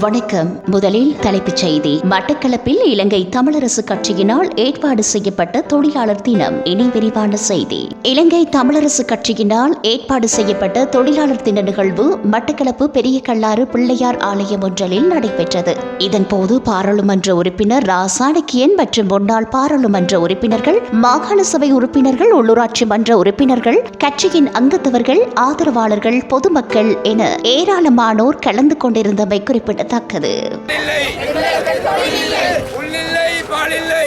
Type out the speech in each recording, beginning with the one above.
வணக்கம். முதலில் தலைப்புச் செய்தி. மட்டக்களப்பில் இலங்கை தமிழரசு கட்சியினால் ஏற்பாடு செய்யப்பட்ட தொழிலாளர் தினம். இனி விரிவான செய்தி. இலங்கை தமிழரசு கட்சியினால் ஏற்பாடு செய்யப்பட்ட தொழிலாளர் தின நிகழ்வு மட்டக்களப்பு பெரிய கல்லாறு பிள்ளையார் ஆலயம் ஒன்றலில் நடைபெற்றது. இதன்போது பாராளுமன்ற உறுப்பினர் ரா சாணக்கியன் மற்றும் முன்னாள் பாராளுமன்ற உறுப்பினர்கள் மாகாண சபை உறுப்பினர்கள் உள்ளூராட்சி மன்ற உறுப்பினர்கள் கட்சியின் அங்கத்தவர்கள் ஆதரவாளர்கள் பொதுமக்கள் என ஏராளமானோர் கலந்து கொண்டிருந்தமை குறிப்பிடத்தக்கது இல்லை பாலில்லை.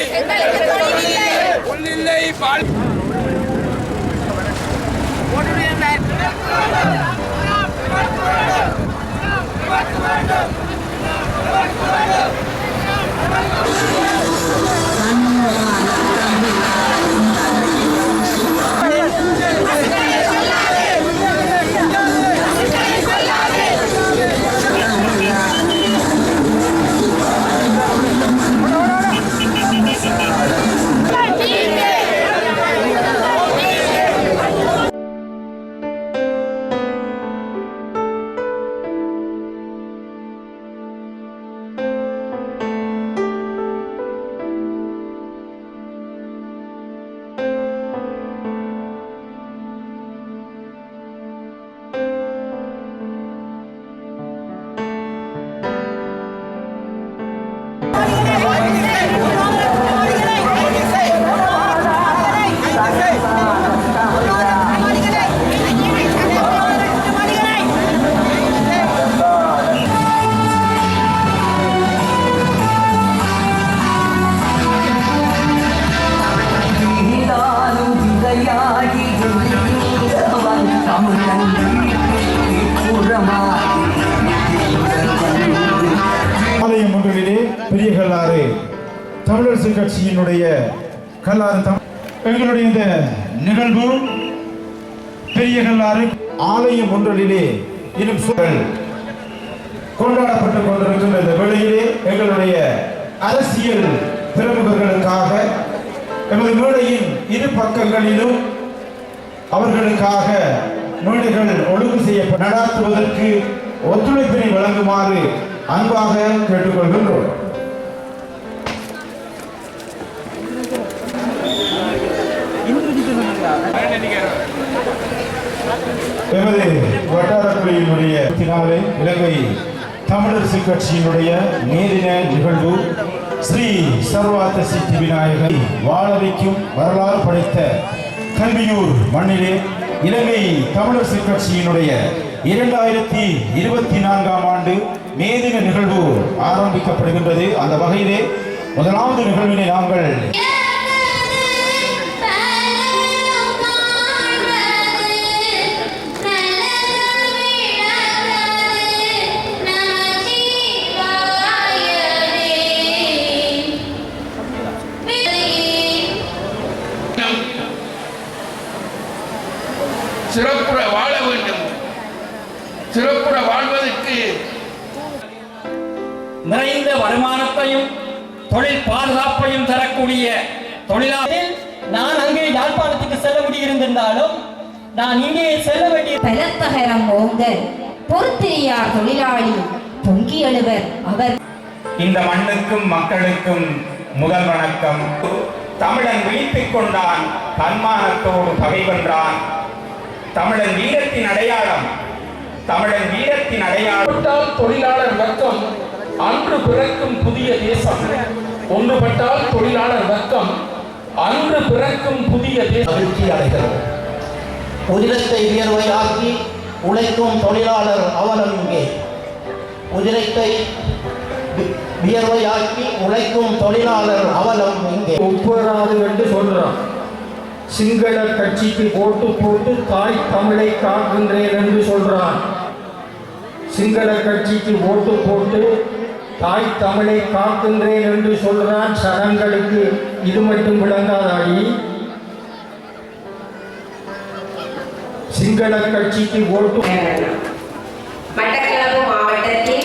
ஆலயம் ஒன்றிலே பெரிய கல்லாறு தமிழரசு கட்சியினுடைய கல்லாறு எங்களுடைய இந்த நிகழ்வு பெரிய கல்லாறு ஆலயம் ஒன்றிலே இன்னும் சூழல் கொண்டாடப்பட்டுக் கொண்டிருக்கின்ற இந்த வேளையிலே எங்களுடைய அரசியல் பிரமுகர்களுக்காக எமது மேடையின் இரு பக்கங்களிலும் அவர்களுக்காக மேடைகள் ஒழுங்கு செய்ய நடாத்துவதற்கு ஒத்துழைப்பினை வழங்குமாறு அன்பாக கேட்டுக்கொள்கின்றோம். எமது வட்டாரக்குழுவினுடைய நாளை இலங்கை தமிழரசு கட்சியினுடைய நேரின நிகழ்வு ஸ்ரீ சர்வாத்த சித்தி விநாயகர் வாழ வைக்கும் வரலாறு படைத்த கல்வியூர் மண்ணிலே இலங்கை தமிழரசு கட்சியினுடைய இரண்டாயிரத்தி இருபத்தி நான்காம் ஆண்டு மேதின நிகழ்வு ஆரம்பிக்கப்படுகின்றது. அந்த வகையிலே முதலாவது நிகழ்வினை நாங்கள் சிறப்புற வாழ வேண்டும். சிறப்புற வாழ்வதற்கு நிறைந்த வருமானத்தையும் தொழில் பாதுகாப்பையும் தரக்கூடிய தொழிலாளர் நான் அங்கே யாழ்ப்பாணத்துக்கு செல்ல முடியிருந்திருந்தாலும் நான் இங்கே செல்ல வேண்டிய பலத்தகரம் ஓங்க பொறுத்திரியார் தொழிலாளி பொங்கி எழுவர் அவர். இந்த மண்ணுக்கும் மக்களுக்கும் முதல் வணக்கம். தமிழன் விழித்துக் கொண்டான் தன்மானத்தோடு பகை வென்றான் தமிழன் வீரத்தின் அடையாளம். தமிழன் வீரத்தின் அடையாளம். தொழிலாளர் வர்க்கம் அன்று பிறக்கும் புதிய தேசம். ஒன்றுபட்டால் தொழிலாளர் வர்க்கம் அன்று பிறக்கும் புதிய தேசம். மகிழ்ச்சி அடைகிறது உதிரத்தை வியர்வையாக்கி உழைக்கும் தொழிலாளர் அவலம் இங்கே. உதிரத்தை வியர்வையாக்கி உழைக்கும் தொழிலாளர் அவலம் இங்கே. ஒப்புவராது என்று சொல்றான் சிங்கள கட்சிக்கு போட்டு போட்டு தாய் தமிழை காக்கின்றேன் என்று சொல்றான் சிங்கள கட்சிக்கு ஓட்டு போட்டு தாய் தமிழை காக்கின்றேன் என்று சொல்றான் சடங்களுக்கு இது மட்டும் விளங்காதாடி. சிங்கள கட்சிக்கு ஓட்டு மட்டக்களப்பு மாவட்டத்தில்